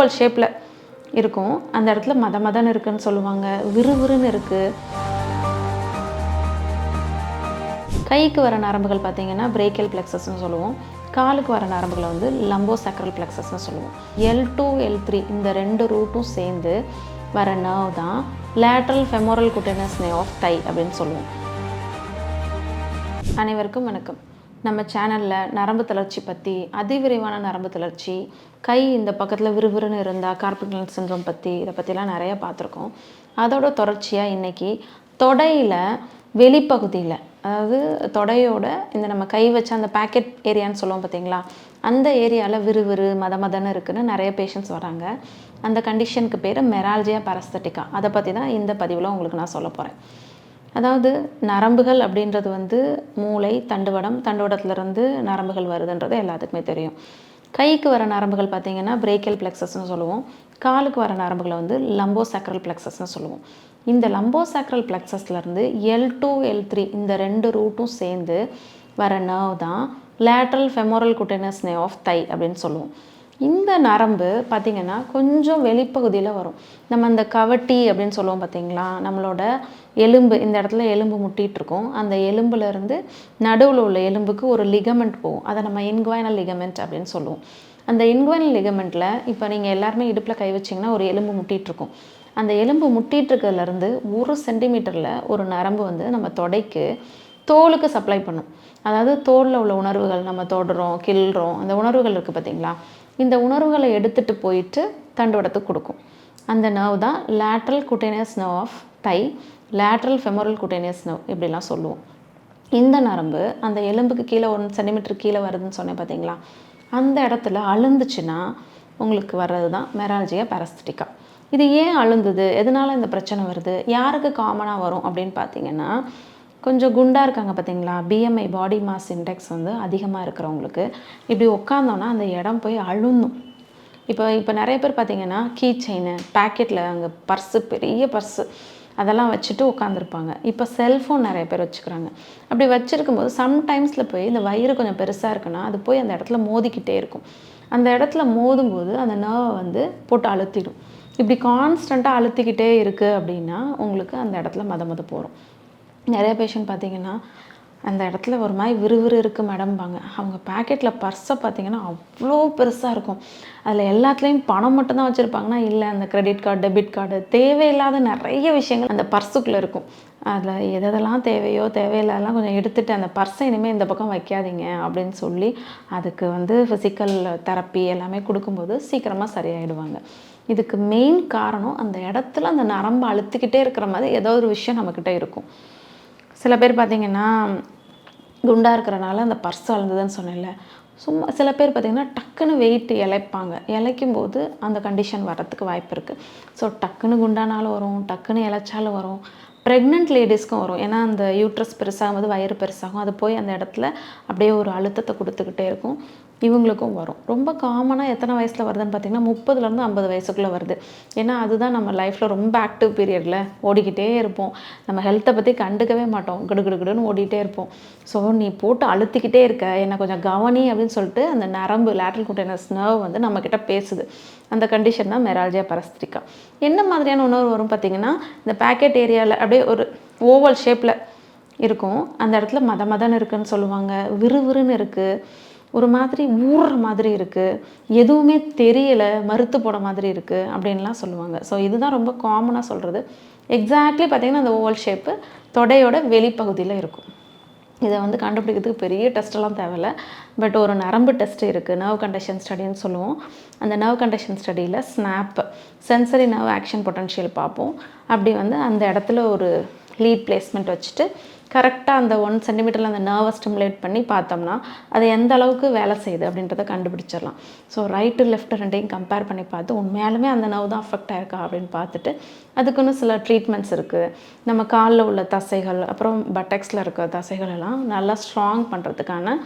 Oval ஷேப்பில் இருக்கும். அந்த இடத்துல மத மதன்னு இருக்குன்னு சொல்லுவாங்க. விறுவிறுன்னு இருக்குது கைக்கு வர நரம்புகள் பார்த்தீங்கன்னா பிரேக்கல் பிளெக்சஸ்னு சொல்லுவோம். காலுக்கு வர நரம்புகளை வந்து லம்போ சக்கரல் பிளெக்சஸ்னு சொல்லுவோம். எல் டூ எல் த்ரீ இந்த ரெண்டு ரூட்டும் சேர்ந்து வர நர்வ் தான் லேட்ரல் ஃபெமோரல் குட்டினஸ் நே ஆஃப் தை அப்படின்னு சொல்லுவோம். அனைவருக்கும் வணக்கம். நம்ம சேனலில் நரம்பு தளர்ச்சி பற்றி அதிவிரைவான நரம்பு தளர்ச்சி கை இந்த பக்கத்தில் விறுவிறுன்னு இருந்தால் கார்பெண்டல் சின்ரோம் பற்றி இதை பற்றிலாம் நிறைய பார்த்துருக்கோம். அதோட தொடர்ச்சியாக இன்றைக்கி தொடையில் வெளிப்பகுதியில் அதாவது தொடையோட இந்த நம்ம கை வச்ச அந்த பேக்கெட் ஏரியான்னு சொல்லுவோம் பார்த்தீங்களா? அந்த ஏரியாவில் விறுவிறு மத மதன்னு இருக்குன்னு நிறைய பேஷண்ட்ஸ் வராங்க. அந்த கண்டிஷனுக்கு பேர் மெரால்ஜியா பரஸ்தட்டிக்கா அதை பற்றி தான் இந்த பதிவில் உங்களுக்கு நான் சொல்ல போகிறேன் அதாவது நரம்புகள் அப்படின்றது வந்து மூளை தண்டுவடம் தண்டுவடத்துலேருந்து நரம்புகள் வருதுன்றது எல்லாத்துக்குமே தெரியும். கைக்கு வர நரம்புகள் பார்த்திங்கன்னா பிரேக்கல் பிளெக்சஸ்னு சொல்லுவோம். காலுக்கு வர நரம்புகளை வந்து லம்போ சக்கரல் பிளெக்சஸ்னு சொல்லுவோம். இந்த லம்போ சக்கரல் பிளெக்சஸ்லேருந்து எல் டூ எல் த்ரீ இந்த ரெண்டு ரூட்டும் சேர்ந்து வர நர்வ் தான் லேட்ரல் ஃபெமோரல் குட்டினஸ் நே ஆஃப் தை அப்படின்னு சொல்லுவோம். இந்த நரம்பு பார்த்திங்கன்னா கொஞ்சம் வெளிப்பகுதியில் வரும். நம்ம அந்த கவட்டி அப்படின்னு சொல்லுவோம் பார்த்தீங்களா நம்மளோட எலும்பு இந்த இடத்துல எலும்பு முட்டிகிட்ருக்கோம் அந்த எலும்புலேருந்து நடுவில் உள்ள எலும்புக்கு ஒரு லிகமெண்ட் போகும். அதை நம்ம இன்குவைனல் லிகமெண்ட் அப்படின்னு சொல்லுவோம். அந்த இன்குவைனல் லிகமெண்ட்டில் இப்போ நீங்கள் எல்லாருமே இடுப்பில் கை வச்சிங்கன்னா ஒரு எலும்பு முட்டிகிட்ருக்கும் அந்த எலும்பு முட்டிகிட்ருக்கிறதுலேருந்து ஒரு சென்டிமீட்டரில் ஒரு நரம்பு வந்து நம்ம தொடைக்கு தோலுக்கு சப்ளை பண்ணும். அதாவது தோலில் உள்ள உணர்வுகள் நம்ம தொடுறோம் கிள்றோம். அந்த உணர்வுகள் இருக்குது பார்த்தீங்களா இந்த உணர்வுகளை எடுத்துகிட்டு போயிட்டு தண்டுவடத்துக்கு கொடுக்கும். அந்த நர்வ் தான் lateral cutaneous nerve of thigh lateral femoral cutaneous nerve இப்படிலாம் சொல்லுவோம். இந்த நரம்பு அந்த எலும்புக்கு கீழே ஒன் சென்டிமீட்டர் கீழே வருதுன்னு சொன்னேன் பார்த்தீங்களா அந்த இடத்துல அழுந்துச்சுன்னா உங்களுக்கு வர்றது தான் மெரால்ஜியா பாரஸ்திட்டிக்கா இது ஏன் அழுந்துது? எதனால் இந்த பிரச்சனை வருது? யாருக்கு காமனாக வரும் அப்படின்னு பார்த்தீங்கன்னா கொஞ்சம் குண்டாக இருக்காங்க பார்த்தீங்களா பிஎம்ஐ பாடி மாஸ் இண்டெக்ஸ் வந்து அதிகமாக இருக்கிறவங்களுக்கு. இப்படி உட்காந்தோன்னா அந்த இடம் போய் அழுந்தும். இப்போ இப்போ நிறைய பேர் பார்த்தீங்கன்னா கீ செயின் பேக்கெட்டில் அங்கே பர்ஸு பெரிய பர்ஸு அதெல்லாம் வச்சுட்டு உட்காந்துருப்பாங்க இப்போ செல்ஃபோன் நிறைய பேர் வச்சுக்கிறாங்க. அப்படி வச்சுருக்கும் போது சம்டைம்ஸில் போய் இந்த வயிறு கொஞ்சம் பெருசாக இருக்குன்னா அது போய் அந்த இடத்துல மோதிக்கிட்டே இருக்கும். அந்த இடத்துல மோதும்போது அந்த நர்வை வந்து போட்டு அழுத்திடும். இப்படி கான்ஸ்டண்ட்டாக அழுத்திக்கிட்டே இருக்குது அப்படின்னா உங்களுக்கு அந்த இடத்துல மத மத போகிறோம் நிறைய பேஷண்ட் பார்த்தீங்கன்னா அந்த இடத்துல ஒரு மாதிரி விறுவிறு இருக்குது மேடம்பாங்க அவங்க பேக்கெட்டில் பர்ஸை பார்த்தீங்கன்னா அவ்வளோ பெருசாக இருக்கும். அதில் எல்லாத்துலேயும் பணம் மட்டும்தான் வச்சுருப்பாங்கன்னா இல்லை அந்த கிரெடிட் கார்டு டெபிட் கார்டு தேவையில்லாத நிறைய விஷயங்கள் அந்த பர்ஸுக்குள்ளே இருக்கும். அதில் எதெல்லாம் தேவையோ தேவையில்லாதெல்லாம் கொஞ்சம் எடுத்துகிட்டு அந்த பர்ஸை இனிமேல் இந்த பக்கம் வைக்காதீங்க அப்படின்னு சொல்லி அதுக்கு வந்து ஃபிசிக்கல் தெரப்பி எல்லாமே கொடுக்கும்போது சீக்கிரமாக சரியாயிடுவாங்க. இதுக்கு மெயின் காரணம் அந்த இடத்துல அந்த நரம்பு அழுத்திக்கிட்டே இருக்கிற மாதிரி ஏதோ ஒரு விஷயம் நம்மக்கிட்ட இருக்கும். சில பேர் பார்த்திங்கன்னா குண்டாக இருக்கிறனால அந்த பர்ஸ் அளந்ததுன்னு சொன்னேன்ல. சும்மா சில பேர் பார்த்திங்கன்னா டக்குன்னு வெயிட் இழைப்பாங்க. இழைக்கும் போது அந்த கண்டிஷன் வர்றதுக்கு வாய்ப்பு இருக்குது ஸோ டக்குன்னு குண்டானாலும் வரும் டக்குன்னு இழைச்சாலும் வரும். ப்ரெக்னென்ட் லேடிஸ்க்கும் வரும். ஏன்னா அந்த யூட்ரஸ் பெருசாகும் போது வயிறு பெருசாகும். அது போய் அந்த இடத்துல அப்படியே ஒரு அழுத்தத்தை கொடுத்துக்கிட்டே இருக்கும். இவங்களுக்கும் வரும். ரொம்ப காமனாக எத்தனை வயசில் வருதுன்னு பார்த்தீங்கன்னா முப்பதுலேருந்து ஐம்பது வயசுக்குள்ளே வருது. ஏன்னா அதுதான் நம்ம லைஃப்பில் ரொம்ப ஆக்டிவ் பீரியடில் ஓடிக்கிட்டே இருப்போம். நம்ம ஹெல்த்தை பற்றி கண்டுக்கவே மாட்டோம். கிடு கிடு கிடுன்னு ஓடிட்டே இருப்போம். ஸோ நீ போட்டு அழுத்திக்கிட்டே இருக்க. என்னை கொஞ்சம் கவனி அப்படின்னு சொல்லிட்டு அந்த நரம்பு லேட்ரல் குட்டனஸ் நர்வ் வந்து நம்மக்கிட்ட பேசுது. அந்த கண்டிஷன் தான் மெரால்ஜியா பரஸ்திரிக்கா என்ன மாதிரியான உணர்வு வரும் பார்த்தீங்கன்னா இந்த பேக்கெட் ஏரியாவில் அப்படியே ஒரு ஓவல் ஷேப்பில் இருக்கும். அந்த இடத்துல மத மதன்னு இருக்குன்னு சொல்லுவாங்க. விறுவிறுன்னு இருக்குது ஒரு மாதிரி ஊறுற மாதிரி இருக்குது எதுவுமே தெரியலை மறுத்து போன மாதிரி இருக்குது அப்படின்லாம் சொல்லுவாங்க. ஸோ இதுதான் ரொம்ப காமனாக சொல்கிறது எக்ஸாக்ட்லி பார்த்திங்கன்னா அந்த ஓவல் ஷேப்பு தொடையோட வெளிப்பகுதியில் இருக்கும். இதை வந்து கண்டுபிடிக்கிறதுக்கு பெரிய டெஸ்ட்டெல்லாம் தேவையில்ல. பட் ஒரு நரம்பு டெஸ்ட் இருக்குது நர்வ் கண்டிஷன் ஸ்டடின்னு சொல்லுவோம். அந்த nerve condition ஸ்டடியில் SNAP sensory nerve action potential பார்ப்போம். அப்படி வந்து அந்த இடத்துல ஒரு லீட் பிளேஸ்மெண்ட் வச்சுட்டு கரெக்டாக அந்த ஒன் சென்டிமீட்டரில் அந்த நர்வை ஸ்டிமுலேட் பண்ணி பார்த்தோம்னா அது எந்த அளவுக்கு வேலை செய்யுது அப்படின்றத கண்டுபிடிச்சிடலாம். ஸோ ரைட்டு லெஃப்ட் ரெண்டையும் கம்பேர் பண்ணி பார்த்து உண்மையாலுமே அந்த நர்வ் தான் அஃபெக்ட் ஆயிருக்கா அப்படின்னு பார்த்துட்டு அதுக்குன்னு சில ட்ரீட்மெண்ட்ஸ் இருக்குது நம்ம காலில் உள்ள தசைகள் அப்புறம் பட்டெக்ஸில் இருக்க தசைகள் எல்லாம் நல்லா ஸ்ட்ராங் பண்ணுறதுக்கான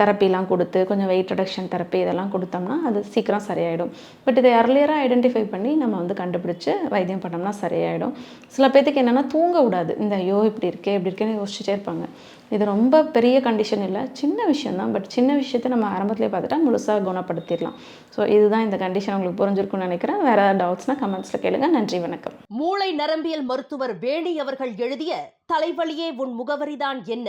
தெரப்பிலாம் கொடுத்து கொஞ்சம் வெயிட் ரிடக்ஷன் தெரப்பி இதெல்லாம் கொடுத்தோம்னா அது சீக்கிரம் சரியாயிடும். பட் இதை அர்லியராக ஐடென்டிஃபை பண்ணி நம்ம வந்து கண்டுபிடிச்சு வைத்தியம் பண்ணோம்னா சரியாயிடும். சில பேர்த்துக்கு என்னென்னா தூங்க விடாது. இந்த ஐயோ இப்படி இருக்கே இப்படி இருக்கேன்னு யோசிச்சுட்டே இருப்பாங்க. இது ரொம்ப பெரிய கண்டிஷன் இல்லை. சின்ன விஷயம் தான். பட் சின்ன விஷயத்தை நம்ம ஆரம்பத்திலே பார்த்துட்டா முழுசாக குணப்படுத்திடலாம். ஸோ இதுதான் இந்த கண்டிஷன் உங்களுக்கு புரிஞ்சிருக்கும்னு நினைக்கிறேன். வேறு டவுட்ஸ்னால் கமெண்ட்ஸில் கேளுங்க. நன்றி வணக்கம். மூளை நரம்பியல் மருத்துவர் வேணி அவர்கள் எழுதிய தலைவலியே உன் முகவரிதான் என்ன?